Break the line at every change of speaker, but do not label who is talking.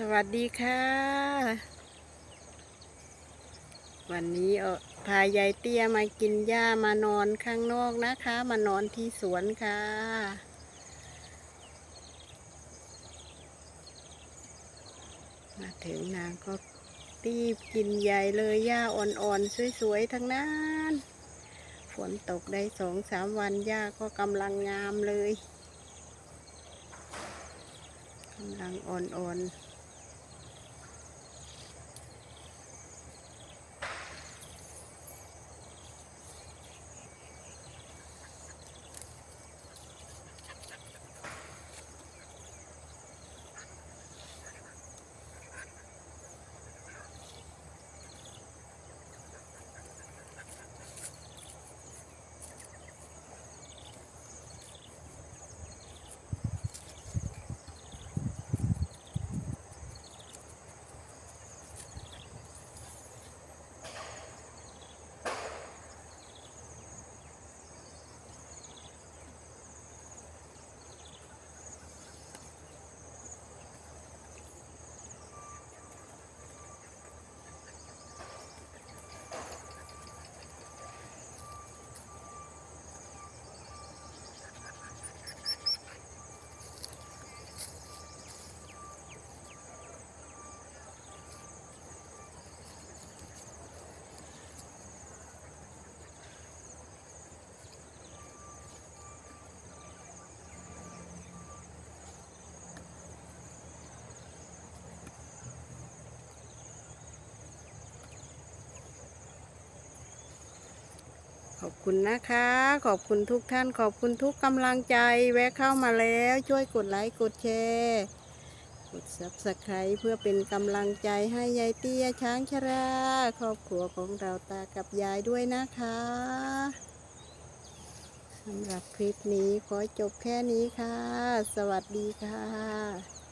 สวัสดีค่ะ วันนี้เออพายายเตี้ยมากินหญ้ามานอนข้างนอกนะคะ มานอนที่สวนค่ะ มาถึงนางก็ตีบกินใหญ่เลยหญ้าอ่อนๆ สวยๆ ทั้งนั้น ฝนตกได้สองสามวันหญ้าก็กำลังงามเลยกำลังอ่อนๆ อบคุณนะคะ ขอบคุณทุกท่าน ขอบคุณทุกกำลังใจ แวะเข้ามาแล้ว ช่วยกดไลค์ กดแชร์ กด subscribe เพื่อเป็นกำลังใจให้ยายเตี้ยช้างชรา ครอบครัวของเราตากับยายด้วยนะคะสำหรับคลิปนี้ขอจบแค่นี้ค่ะ สวัสดีค่ะ